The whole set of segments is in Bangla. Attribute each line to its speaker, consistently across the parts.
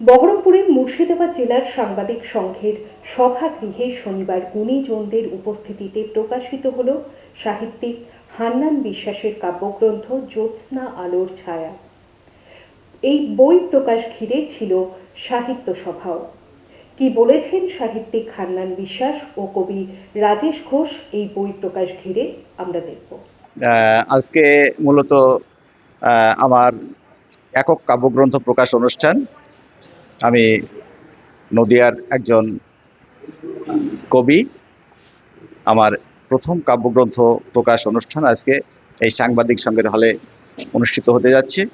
Speaker 1: বহরমপুরে মুর্শিদাবাদ জেলার সাংবাদিক সংঘের সভাগৃহে শনিবার গুণীজনদের উপস্থিতিতে প্রকাশিত হল সাহিত্যিক হান্নান বিশ্বাসের কাব্যগ্রন্থ জ্যোৎস্না আলোর ছায়া। এই বই প্রকাশ ঘিরে ছিল সাহিত্য সভাও। কি বলেছেন সাহিত্যিক হান্নান বিশ্বাস ও কবি রাজেশ ঘোষ এই বই প্রকাশ ঘিরে আমরা দেখব।
Speaker 2: আজকে মূলত আমার একক কাব্যগ্রন্থ প্রকাশ অনুষ্ঠান। আমি নদিয়ার একজন কবি। আমার প্রথম কাব্যগ্রন্থ প্রকাশ অনুষ্ঠান আজকে এই সাংবাদিক সংঘের হলে অনুষ্ঠিত হতে যাচ্ছে।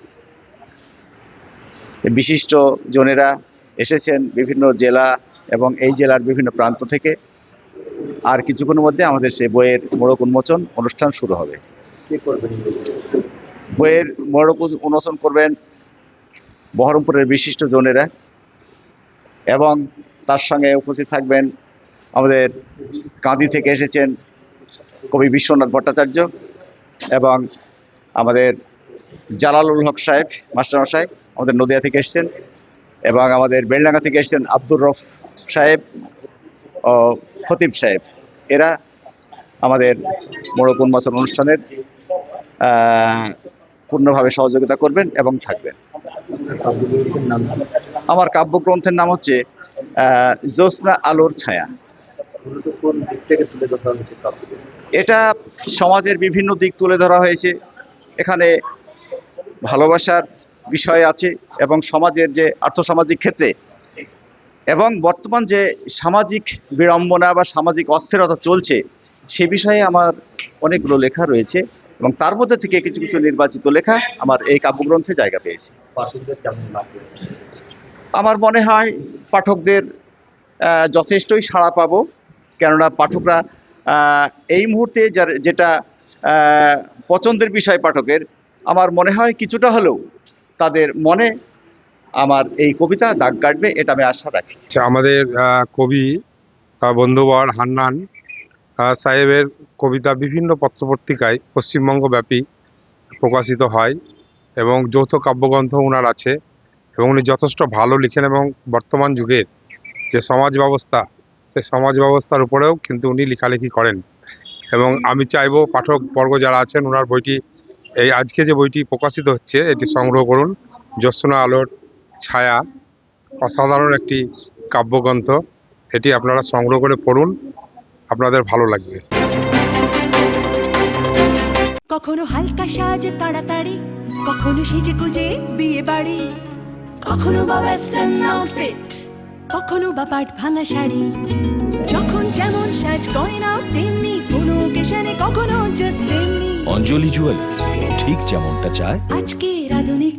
Speaker 2: বিশিষ্ট জনেরা এসেছেন বিভিন্ন জেলা এবং এই জেলার বিভিন্ন প্রান্ত থেকে। আর কিছুক্ষণের মধ্যে আমাদের সেই বইয়ের মোড়ক উন্মোচন অনুষ্ঠান শুরু হবে। বইয়ের মোড়ক উন- উন্মোচন করবেন বহরমপুরের বিশিষ্ট জনেরা। এবং তার সঙ্গে উপস্থিত থাকবেন আমাদের কাঁদি থেকে এসেছেন কবি বিশ্বনাথ ভট্টাচার্য এবং আমাদের জালালুল হক সাহেব মাস্টারমশাই আমাদের নদিয়া থেকে এসেছেন এবং আমাদের বেলডাঙ্গা থেকে এসেছেন আব্দুর রফ সাহেব ও খতিব সাহেব। এরা আমাদের মোড়ক উন্মোচন অনুষ্ঠানের পূর্ণভাবে সহযোগিতা করবেন এবং থাকবেন। আমার কাব্যগ্রন্থের নাম হচ্ছে জ্যোৎস্না আলোর ছায়া। এটা সমাজের বিভিন্ন দিক তুলে ধরা হয়েছে। এখানে ভালোবাসার বিষয় আছে এবং সমাজের যে আর্থসামাজিক ক্ষেত্রে এবং বর্তমান যে সামাজিক বিড়ম্বনা বা সামাজিক অস্থিরতা চলছে, সে বিষয়ে আমার অনেকগুলো লেখা রয়েছে এবং তার মধ্যে থেকে কিছু কিছু নির্বাচিত লেখা আমার এই কাব্যগ্রন্থে জায়গা পেয়েছে। আমার মনে হয় পাঠকদের যথেষ্টই সাড়া পাবো। কেননা পাঠকরা এই মুহূর্তে যার, যেটা পছন্দের বিষয় পাঠকের, আমার মনে হয় কিছুটা হলেও তাদের মনে আমার এই কবিতা দাগ কাটবে, এটা আমি আশা রাখি।
Speaker 3: আচ্ছা আমাদের কবি বন্ধুবর হান্নান সাহেবের কবিতা বিভিন্ন পত্রপত্রিকায় পশ্চিমবঙ্গব্যাপী প্রকাশিত হয় এবং যৌথ কাব্যগ্রন্থ ওনার আছে। এবং উনি যথেষ্ট ভালো লিখেন এবং বর্তমান যুগের যে সমাজ ব্যবস্থা সে সমাজ ব্যবস্থার উপরেও কিন্তু উনি লেখালেখি করেন। এবং আমি চাইব পাঠক বর্গ যারা আছেন ওনার বইটি, এই আজকে যে বইটি প্রকাশিত হচ্ছে, এটি সংগ্রহ করুন। জ্যোৎস্না আলোর ছায়া, অসাধারণ একটি কাব্যগ্রন্থ। এটি আপনারা সংগ্রহ করে পড়ুন। আপনাদের ভালো লাগবে।
Speaker 4: কখনো হালকা সাজ তাড়াতাড়ি, কখনো সেজে গুজে বিয়ে বাড়ি কখনো বা ওয়েস্টার্ন আউটফিট কখনো বা পাট ভাঙা শাড়ি। যখন যেমন সাজ গয়না তেমনি কোনো কেশানে কখনো জাস্ট তেমনি।
Speaker 5: অঞ্জলি জুয়েল ঠিক যেমনটা চায়।
Speaker 4: আজকে আধুনিক